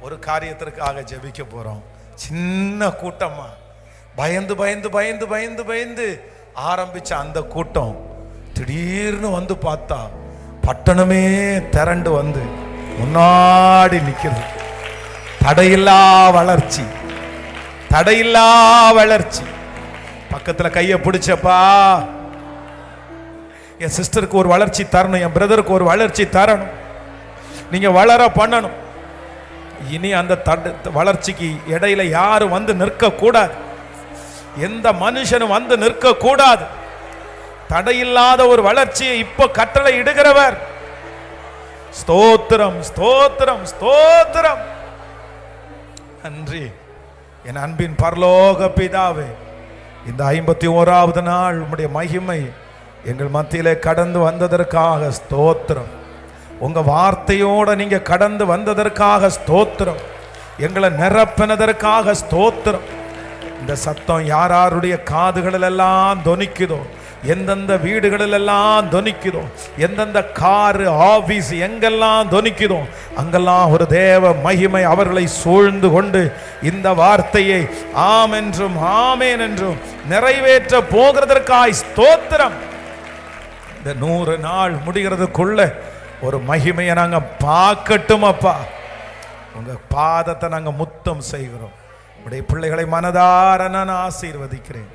ஒரு காரியத்திற்காக ஜெபிக்க போகிறோம் சின்ன கூட்டமாக பயந்து பயந்து பயந்து பயந்து பயந்து ஆரம்பித்த அந்த கூட்டம் திடீர்னு வந்து பார்த்தா பட்டணமே திரண்டு வந்து முன்னாடி நிற்கிறது தடையில்லா வளர்ச்சி. தடையில்லா வளர்ச்சி. பக்கத்தில் கையை பிடிச்சப்பா. என் சிஸ்டருக்கு ஒரு வளர்ச்சி தரணும் என் பிரதருக்கு ஒரு வளர்ச்சி தரணும். நீங்கள் வளர பண்ணணும். இனி அந்த தட வளர்ச்சிக்கு இடையில யாரும் வந்து நிற்கக்கூடாது. எந்த மனுஷனும் வந்து நிற்கக்கூடாது. தடையில்லாத ஒரு வளர்ச்சியை இப்போ கட்டளை இடுகிறவர். ஸ்தோத்திரம் ஸ்தோத்திரம் ஸ்தோத்திரம். நன்றி. என் அன்பின் பரலோக பிதாவே இந்த ஐம்பத்தி ஓராவது நாள் உம்முடைய மகிமை எங்கள் மத்தியிலே கடந்து வந்ததற்காக ஸ்தோத்திரம். உங்கள் வார்த்தையோட நீங்கள் கடந்து வந்ததற்காக ஸ்தோத்திரம். எங்களை நிரப்பினதற்காக ஸ்தோத்திரம். இந்த சத்தம் யார் யாருடைய காதுகளில் எல்லாம் தொனிக்குதோ எந்தெந்த வீடுகளிலெல்லாம் துணிக்குதோ? தொனிக்குதோ எந்தெந்த காரு ஆஃபீஸ் எங்கெல்லாம் தொனிக்குதோ அங்கெல்லாம் ஒரு தேவ மகிமை அவர்களை சூழ்ந்து கொண்டு இந்த வார்த்தையை ஆம் என்றும் ஆமேன் என்றும் நிறைவேற்ற போகிறதற்காய் ஸ்தோத்திரம். இந்த நூறு நாள் முடிகிறதுக்குள்ள ஒரு மகிமையை நாங்கள் பார்க்கட்டும் அப்பா. உங்க பாதத்தை நாங்கள் முத்தம் செய்கிறோம். உடைய பிள்ளைகளை மனதார நான் ஆசீர்வதிக்கிறேன்.